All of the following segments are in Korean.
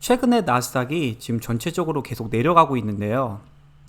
최근에 나스닥이 지금 전체적으로 계속 내려가고 있는데요.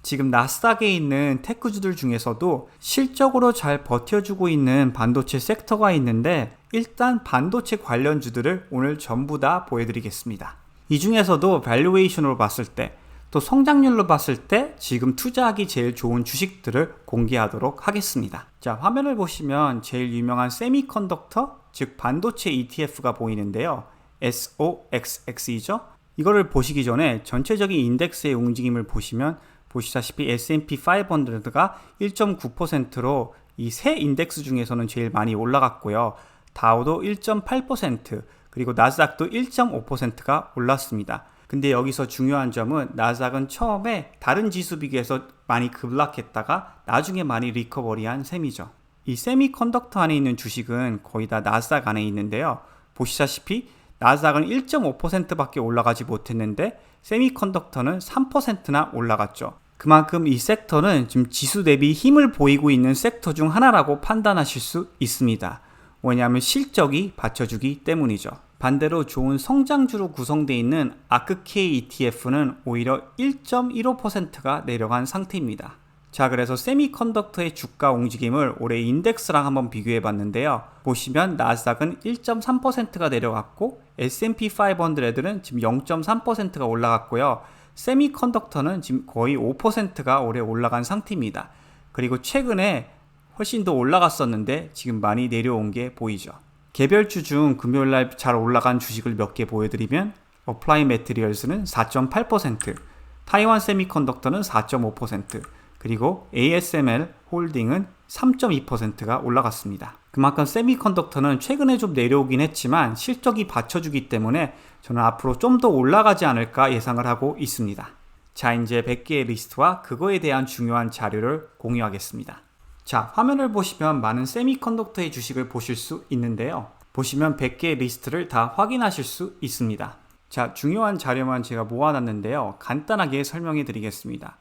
지금 나스닥에 있는 테크주들 중에서도 실적으로 잘 버텨주고 있는 반도체 섹터가 있는데 일단 반도체 관련 주들을 오늘 전부 다 보여드리겠습니다. 이 중에서도 밸류에이션으로 봤을 때 또 성장률로 봤을 때 지금 투자하기 제일 좋은 주식들을 공개하도록 하겠습니다. 자, 화면을 보시면 제일 유명한 세미컨덕터, 즉 반도체 ETF가 보이는데요. SOXX이죠. 이거를 보시기 전에 전체적인 인덱스의 움직임을 보시면 보시다시피 S&P 500가 1.9%로 이 세 인덱스 중에서는 제일 많이 올라갔고요. 다우도 1.8% 그리고 나스닥도 1.5%가 올랐습니다. 근데 여기서 중요한 점은 나스닥은 처음에 다른 지수 비교해서 많이 급락했다가 나중에 많이 리커버리한 셈이죠. 이 세미컨덕터 안에 있는 주식은 거의 다 나스닥 안에 있는데요. 보시다시피 나스닥은 1.5%밖에 올라가지 못했는데 세미컨덕터는 3%나 올라갔죠. 그만큼 이 섹터는 지금 지수 대비 힘을 보이고 있는 섹터 중 하나라고 판단하실 수 있습니다. 왜냐하면 실적이 받쳐주기 때문이죠. 반대로 좋은 성장주로 구성되어 있는 아크K ETF는 오히려 1.15%가 내려간 상태입니다. 자, 그래서 세미컨덕터의 주가 움직임을 올해 인덱스랑 한번 비교해 봤는데요. 보시면 나스닥은 1.3%가 내려갔고 S&P 500는 지금 0.3%가 올라갔고요. 세미컨덕터는 지금 거의 5%가 올해 올라간 상태입니다. 그리고 최근에 훨씬 더 올라갔었는데 지금 많이 내려온 게 보이죠. 개별주 중 금요일 날 잘 올라간 주식을 몇 개 보여드리면 어플라이 매트리얼스는 4.8%, 타이완 세미컨덕터는 4.5%, 그리고 ASML 홀딩은 3.2%가 올라갔습니다. 그만큼 세미컨덕터는 최근에 좀 내려오긴 했지만 실적이 받쳐주기 때문에 저는 앞으로 좀 더 올라가지 않을까 예상을 하고 있습니다. 자, 이제 100개의 리스트와 그거에 대한 중요한 자료를 공유하겠습니다. 자, 화면을 보시면 많은 세미컨덕터의 주식을 보실 수 있는데요. 보시면 100개의 리스트를 다 확인하실 수 있습니다. 자, 중요한 자료만 제가 모아놨는데요. 간단하게 설명해 드리겠습니다.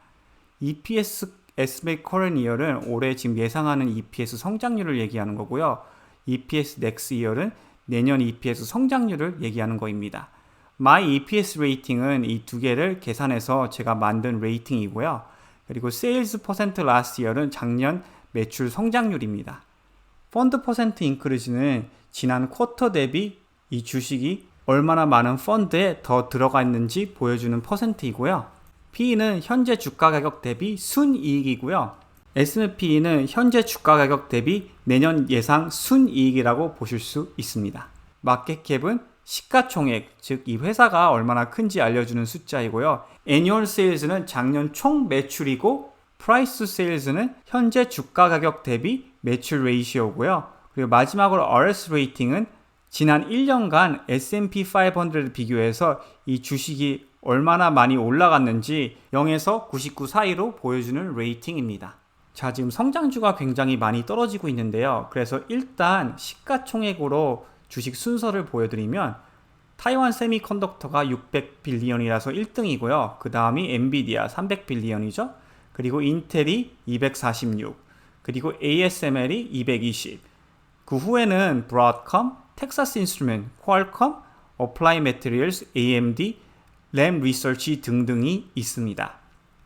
EPS 에스맥 커런 이어는 올해 지금 예상하는 EPS 성장률을 얘기하는 거고요. EPS 넥스 이어는 내년 EPS 성장률을 얘기하는 거입니다. My EPS 레이팅은 이 두 개를 계산해서 제가 만든 레이팅이고요. 그리고 세일즈 퍼센트 라스트 이어는 작년 매출 성장률입니다. 펀드 퍼센트 인크리즈는 지난 쿼터 대비 이 주식이 얼마나 많은 펀드에 더 들어가 있는지 보여주는 퍼센트이고요. P는 현재 주가 가격 대비 순이익이고요. S&P는 현재 주가 가격 대비 내년 예상 순이익이라고 보실 수 있습니다. 마켓캡은 시가총액, 즉 이 회사가 얼마나 큰지 알려주는 숫자이고요. 애니얼 세일즈는 작년 총 매출이고 프라이스 세일즈는 현재 주가 가격 대비 매출 레이시오고요. 그리고 마지막으로 RS 레이팅은 지난 1년간 S&P 500를 비교해서 이 주식이 얼마나 많이 올라갔는지 0에서 99 사이로 보여주는 레이팅입니다. 자, 지금 성장주가 굉장히 많이 떨어지고 있는데요. 그래서 일단 시가총액으로 주식 순서를 보여드리면 타이완 세미컨덕터가 600빌리언이라서 1등이고요. 그 다음이 엔비디아 300빌리언이죠. 그리고 인텔이 246, 그리고 ASML이 220. 그 후에는 브로드컴, 텍사스 인스트루먼트, 퀄컴, 어플라이 매트리얼스, AMD, 램 리서치 등등이 있습니다.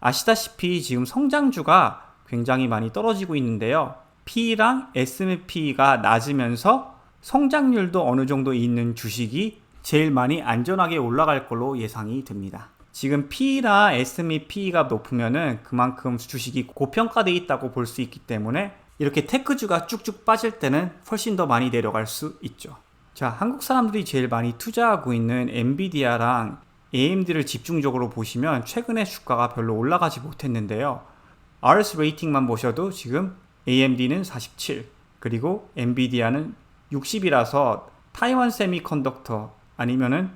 아시다시피 지금 성장주가 굉장히 많이 떨어지고 있는데요. P랑 S&P가 낮으면서 성장률도 어느 정도 있는 주식이 제일 많이 안전하게 올라갈 걸로 예상이 됩니다. 지금 P나 S&P가 높으면은 그만큼 주식이 고평가되어 있다고 볼 수 있기 때문에 이렇게 테크주가 쭉쭉 빠질 때는 훨씬 더 많이 내려갈 수 있죠. 자, 한국 사람들이 제일 많이 투자하고 있는 엔비디아랑 AMD를 집중적으로 보시면 최근에 주가가 별로 올라가지 못했는데요. RS 레이팅만 보셔도 지금 AMD는 47, 그리고 엔비디아는 60이라서 타이완 세미컨덕터 아니면은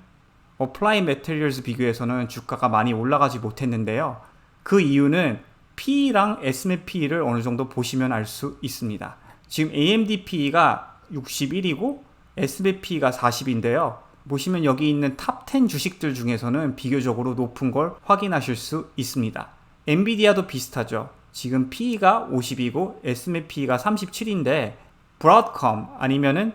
어플라이 매테리얼스 비교해서는 주가가 많이 올라가지 못했는데요. 그 이유는 P랑 S&P를 어느 정도 보시면 알 수 있습니다. 지금 AMD P가 61이고 S&P가 40인데요. 보시면 여기 있는 탑 10 주식들 중에서는 비교적으로 높은 걸 확인하실 수 있습니다. 엔비디아도 비슷하죠. 지금 PE가 50이고 S&P가 37인데 브라드컴 아니면은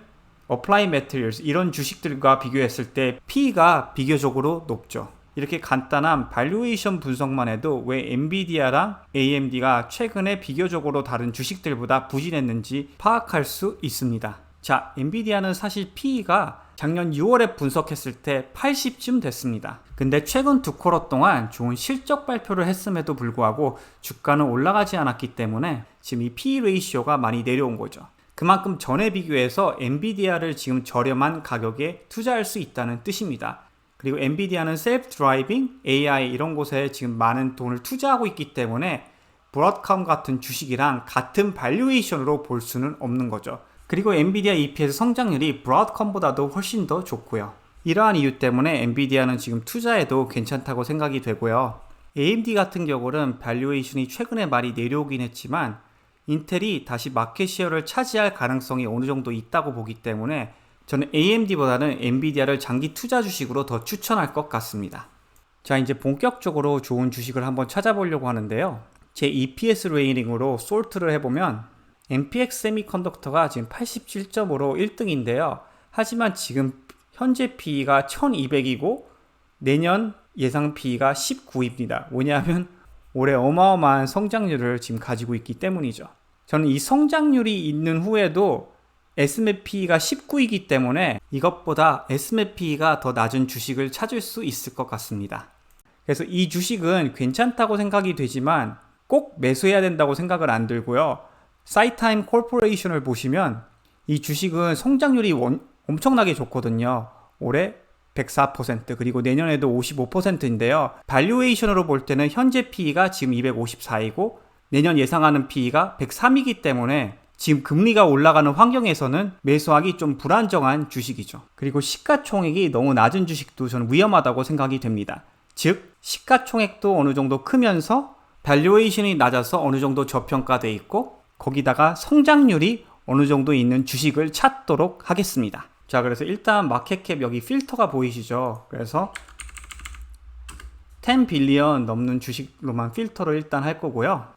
어플라이 매트리얼스 이런 주식들과 비교했을 때 P가 비교적으로 높죠. 이렇게 간단한 발류에이션 분석만 해도 왜 엔비디아랑 AMD가 최근에 비교적으로 다른 주식들보다 부진했는지 파악할 수 있습니다. 자, 엔비디아는 사실 PE가 작년 6월에 분석했을 때 80쯤 됐습니다. 근데 최근 두 쿼터 동안 좋은 실적 발표를 했음에도 불구하고 주가는 올라가지 않았기 때문에 지금 이 PE 레이시오가 많이 내려온 거죠. 그만큼 전에 비교해서 엔비디아를 지금 저렴한 가격에 투자할 수 있다는 뜻입니다. 그리고 엔비디아는 셀프 드라이빙, AI 이런 곳에 지금 많은 돈을 투자하고 있기 때문에 브로드컴 같은 주식이랑 같은 발류에이션으로 볼 수는 없는 거죠. 그리고 엔비디아 EPS 성장률이 브로드컴보다도 훨씬 더 좋고요. 이러한 이유 때문에 엔비디아는 지금 투자해도 괜찮다고 생각이 되고요. AMD 같은 경우는 발류에이션이 최근에 많이 내려오긴 했지만 인텔이 다시 마켓 시어를 차지할 가능성이 어느 정도 있다고 보기 때문에 저는 AMD보다는 엔비디아를 장기 투자 주식으로 더 추천할 것 같습니다. 자, 이제 본격적으로 좋은 주식을 한번 찾아보려고 하는데요. 제 EPS 레이닝으로 솔트를 해보면 MPX 세미컨덕터가 지금 87점으로 1등인데요. 하지만 지금 현재 PE가 1200이고 내년 예상 PE가 19입니다. 뭐냐면 올해 어마어마한 성장률을 지금 가지고 있기 때문이죠. 저는 이 성장률이 있는 후에도 SMP가 19이기 때문에 이것보다 SMP가 더 낮은 주식을 찾을 수 있을 것 같습니다. 그래서 이 주식은 괜찮다고 생각이 되지만 꼭 매수해야 된다고 생각을 안 들고요. 사이타임 콜포레이션을 보시면 이 주식은 성장률이 원, 엄청나게 좋거든요. 올해 104% 그리고 내년에도 55%인데요. 발류에이션으로 볼 때는 현재 PE가 지금 254이고 내년 예상하는 PE가 103이기 때문에 지금 금리가 올라가는 환경에서는 매수하기 좀 불안정한 주식이죠. 그리고 시가총액이 너무 낮은 주식도 저는 위험하다고 생각이 됩니다. 즉, 시가총액도 어느 정도 크면서 밸류에이션이 낮아서 어느 정도 저평가돼 있고 거기다가 성장률이 어느 정도 있는 주식을 찾도록 하겠습니다. 자, 그래서 일단 마켓캡 여기 필터가 보이시죠? 그래서 10 빌리언 넘는 주식로만 필터를 일단 할 거고요.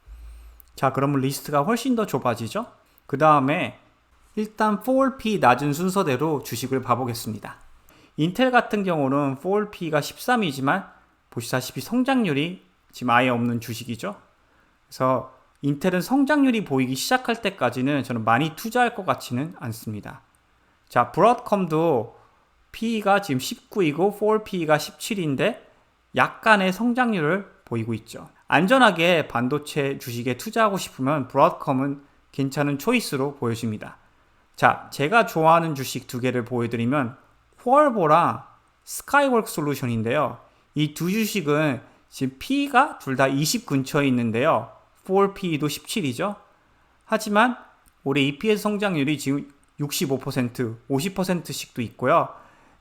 자, 그러면 리스트가 훨씬 더 좁아지죠? 그 다음에 일단 4P 낮은 순서대로 주식을 봐보겠습니다. 인텔 같은 경우는 4P가 13이지만 보시다시피 성장률이 지금 아예 없는 주식이죠. 그래서 인텔은 성장률이 보이기 시작할 때까지는 저는 많이 투자할 것 같지는 않습니다. 자, 브로드컴도 P가 지금 19이고 4P가 17인데 약간의 성장률을 보이고 있죠. 안전하게 반도체 주식에 투자하고 싶으면 브로드컴은 괜찮은 초이스로 보여집니다. 자, 제가 좋아하는 주식 두 개를 보여드리면 후얼보랑 스카이워크 솔루션인데요. 이 두 주식은 지금 P가 둘 다 20 근처에 있는데요. 4P도 17이죠. 하지만 올해 EPS 성장률이 지금 65%, 50%씩도 있고요.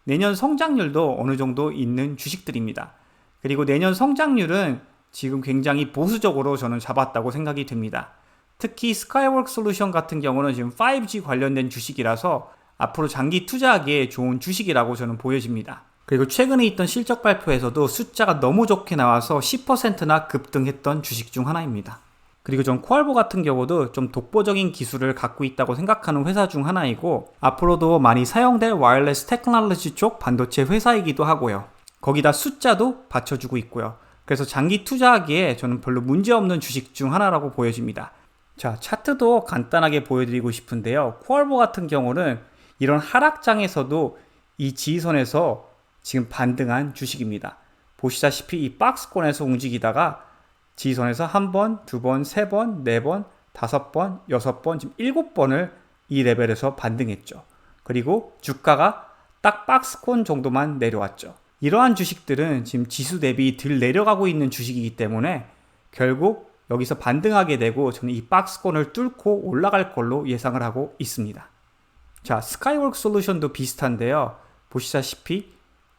내년 성장률도 어느 정도 있는 주식들입니다. 그리고 내년 성장률은 지금 굉장히 보수적으로 저는 잡았다고 생각이 됩니다. 특히 스카이워크 솔루션 같은 경우는 지금 5G 관련된 주식이라서 앞으로 장기 투자하기에 좋은 주식이라고 저는 보여집니다. 그리고 최근에 있던 실적 발표에서도 숫자가 너무 좋게 나와서 10%나 급등했던 주식 중 하나입니다. 그리고 전 코알보 같은 경우도 좀 독보적인 기술을 갖고 있다고 생각하는 회사 중 하나이고 앞으로도 많이 사용될 와이어리스 테크놀로지 쪽 반도체 회사이기도 하고요. 거기다 숫자도 받쳐주고 있고요. 그래서 장기 투자하기에 저는 별로 문제없는 주식 중 하나라고 보여집니다. 자, 차트도 간단하게 보여드리고 싶은데요. 코알보 같은 경우는 이런 하락장에서도 이 지지선에서 지금 반등한 주식입니다. 보시다시피 이 박스권에서 움직이다가 지지선에서 한 번, 두 번, 세 번, 네 번, 다섯 번, 여섯 번, 지금 일곱 번을 이 레벨에서 반등했죠. 그리고 주가가 딱 박스권 정도만 내려왔죠. 이러한 주식들은 지금 지수 대비 들 내려가고 있는 주식이기 때문에 결국 여기서 반등하게 되고 저는 이 박스권을 뚫고 올라갈 걸로 예상을 하고 있습니다. 자, 스카이워크 솔루션도 비슷한데요. 보시다시피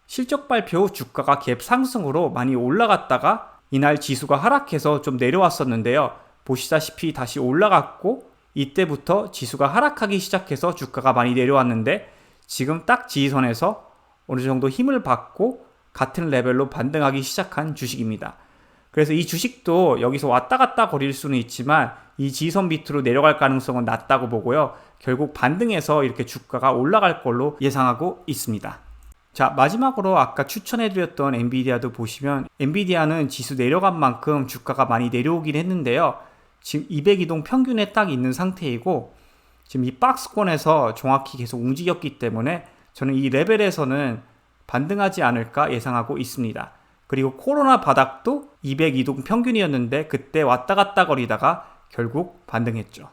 실적 발표 후 주가가 갭 상승으로 많이 올라갔다가 이날 지수가 하락해서 좀 내려왔었는데요. 보시다시피 다시 올라갔고 이때부터 지수가 하락하기 시작해서 주가가 많이 내려왔는데 지금 딱 지지선에서 어느 정도 힘을 받고 같은 레벨로 반등하기 시작한 주식입니다. 그래서 이 주식도 여기서 왔다 갔다 거릴 수는 있지만 이 지선 밑으로 내려갈 가능성은 낮다고 보고요. 결국 반등해서 이렇게 주가가 올라갈 걸로 예상하고 있습니다. 자, 마지막으로 아까 추천해드렸던 엔비디아도 보시면 엔비디아는 지수 내려간 만큼 주가가 많이 내려오긴 했는데요. 지금 200이동 평균에 딱 있는 상태이고 지금 이 박스권에서 정확히 계속 움직였기 때문에 저는 이 레벨에서는 반등하지 않을까 예상하고 있습니다. 그리고 코로나 바닥도 202동 평균이었는데 그때 왔다 갔다 거리다가 결국 반등했죠.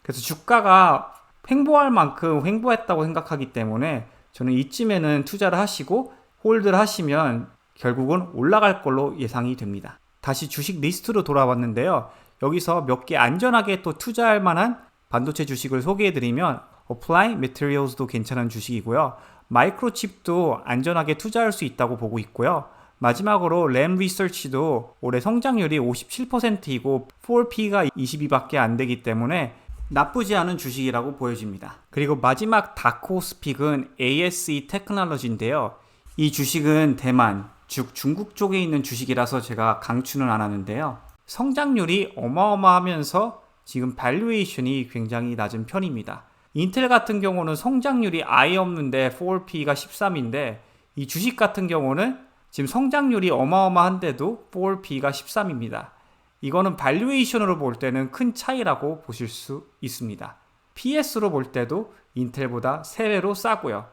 그래서 주가가 횡보할 만큼 횡보했다고 생각하기 때문에 저는 이쯤에는 투자를 하시고 홀드를 하시면 결국은 올라갈 걸로 예상이 됩니다. 다시 주식 리스트로 돌아왔는데요. 여기서 몇 개 안전하게 또 투자할 만한 반도체 주식을 소개해 드리면 어플라이 메테리얼스도 괜찮은 주식이고요. 마이크로칩도 안전하게 투자할 수 있다고 보고 있고요. 마지막으로 램 리서치도 올해 성장률이 57%이고 4P가 22밖에 안 되기 때문에 나쁘지 않은 주식이라고 보여집니다. 그리고 마지막 다코스픽은 ASE 테크놀로지인데요. 이 주식은 대만, 즉 중국 쪽에 있는 주식이라서 제가 강추는 안 하는데요. 성장률이 어마어마하면서 지금 밸류에이션이 굉장히 낮은 편입니다. 인텔 같은 경우는 성장률이 아예 없는데 4P가 13인데 이 주식 같은 경우는 지금 성장률이 어마어마한데도 4P가 13입니다. 이거는 발류에이션으로 볼 때는 큰 차이라고 보실 수 있습니다. PS로 볼 때도 인텔보다 3배로 싸고요.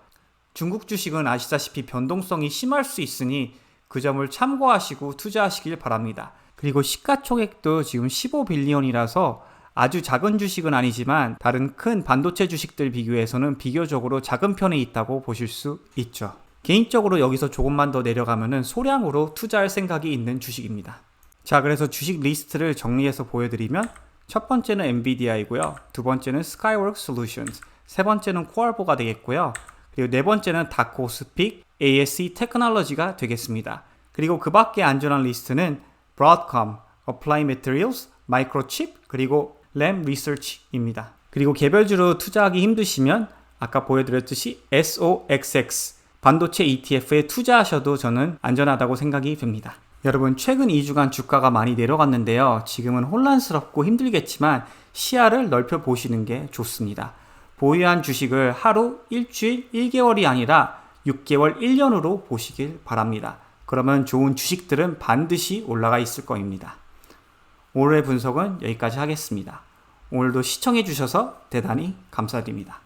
중국 주식은 아시다시피 변동성이 심할 수 있으니 그 점을 참고하시고 투자하시길 바랍니다. 그리고 시가총액도 지금 15빌리언이라서 아주 작은 주식은 아니지만 다른 큰 반도체 주식들 비교해서는 비교적으로 작은 편에 있다고 보실 수 있죠. 개인적으로 여기서 조금만 더 내려가면은 소량으로 투자할 생각이 있는 주식입니다. 자, 그래서 주식 리스트를 정리해서 보여드리면 첫 번째는 엔비디아이고요. 두 번째는 스카이워크 솔루션스, 세 번째는 코알보가 되겠고요. 그리고 네 번째는 다코스픽, ASE 테크놀로지가 되겠습니다. 그리고 그 밖에 안전한 리스트는 브로드컴, 어플라이 메테리얼스, 마이크로칩, 그리고 램 리서치입니다. 그리고 개별주로 투자하기 힘드시면 아까 보여드렸듯이 SOXX 반도체 ETF에 투자하셔도 저는 안전하다고 생각이 됩니다. 여러분 최근 2주간 주가가 많이 내려갔는데요. 지금은 혼란스럽고 힘들겠지만 시야를 넓혀 보시는 게 좋습니다. 보유한 주식을 하루, 일주일, 1개월이 아니라 6개월, 1년으로 보시길 바랍니다. 그러면 좋은 주식들은 반드시 올라가 있을 겁니다. 오늘의 분석은 여기까지 하겠습니다. 오늘도 시청해 주셔서 대단히 감사드립니다.